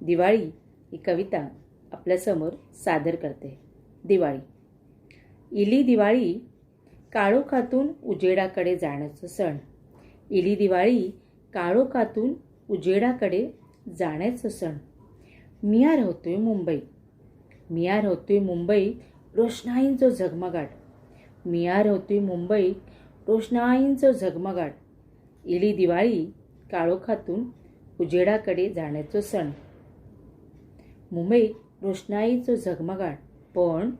दिवाळी ही कविता आपल्यासमोर सादर करते. दिवाळी. इली दिवाळी काळोखातून उजेडाकडे जाण्याचं सण. इली दिवाळी काळोखातून उजेडाकडे जाण्याचं सण. मिया राहतोय मुंबई. मिया राहतोय मुंबईत रोषणाईंचं झगमगाट. मिया राहतोय मुंबईत रोषणाईंचं झगमगाट. इली दिवाळी काळोखातून उजेडाकडे जाण्याचं सण. मुंबईत रोषणाईचं झगमगाट. पण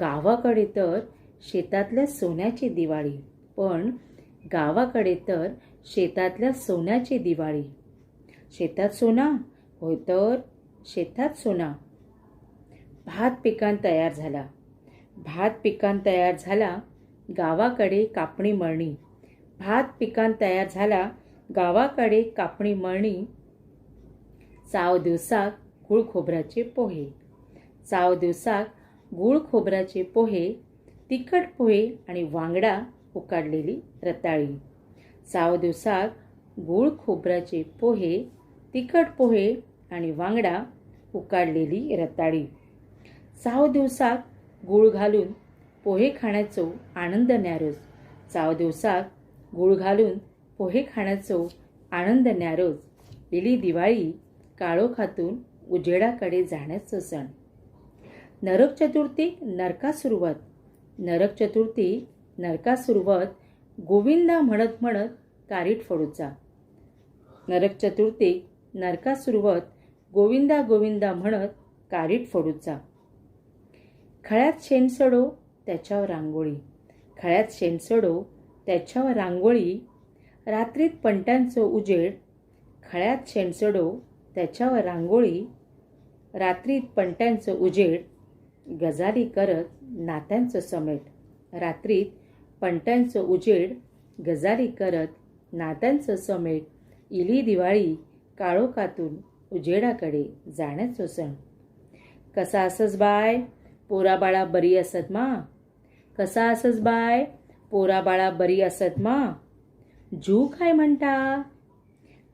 गावाकडे तर शेतातल्या सोन्याची दिवाळी. पण गावाकडे तर शेतातल्या सोन्याची दिवाळी. शेतात सोना? होय तर शेतात सोना. भात पिकांत तयार झाला. भात पिकांत तयार झाला गावाकडे कापणी मळणी. भात पिकांत तयार झाला गावाकडे कापणी मळणी. चाव दिवसात गुळ खोबऱ्याचे पोहे. चाव दिवसात गुळ खोबऱ्याचे पोहे तिखट पोहे आणि वांगडा उकाडलेली रताळी. चाव दिवसात गुळ खोबऱ्याचे पोहे तिखट पोहे आणि वांगडा उकाडलेली रताळी. चाव दिवसात गूळ घालून पोहे खाण्याचो आनंद न्यारोज चाव दिवसात गूळ घालून पोहे खाण्याचो आनंद न्यारोज इली दिवाळी काळो खातून उजेडाकडे जाण्याचं सण. नरक चतुर्थी नरका सुरुवात. नरक चतुर्थी नरका सुरुवात गोविंदा म्हणत म्हणत कारीट फडूचा. नरक चतुर्थी नरका सुरुवात गोविंदा गोविंदा म्हणत कारीट फोडूचा. खळ्यात शेणसडो त्याच्यावर रांगोळी. खळ्यात शेणसडो त्याच्यावर रांगोळी. रात्रीत पंटांचं उजेड. खळ्यात शेणसडो त्याच्यावर रांगोळी. रात्रीत पंट्यांचं उजेड गजाली करत नात्यांचं समेट. रात्रीत पंट्यांचं उजेड गजाली करत नात्यांचं समेट. इली दिवाळी काळोखातून उजेडाकडे जाण्याचं सण. कसा असस बाय पोरा बाळा बरी असत मा. कसा असस बाय पोरा बाळा बरी असत मा. जू काय म्हणता?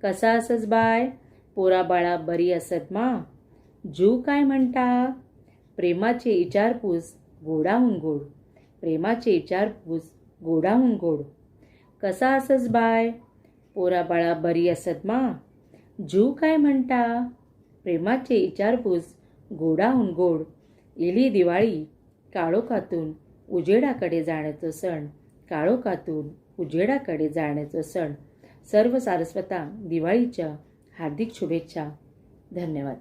कसा असस बाय पोरा बाळा बरी असत मा. जू काय म्हणता? प्रेमाचे इचारपूस गोडाहून गोड प्रेमाचे इचारपूस गोडाहून गोड कसा असस बाय? पोरा बाळा बरी असत मा. जू काय म्हणता? प्रेमाचे इचारपूस गोडाहून गोड इली दिवाळी काळोखातून उजेडाकडे जाण्याचं सण. काळोखातून उजेडाकडे जाण्याचं सण. सर्व सारस्वता दिवाळीच्या हार्दिक शुभेच्छा. धन्यवाद.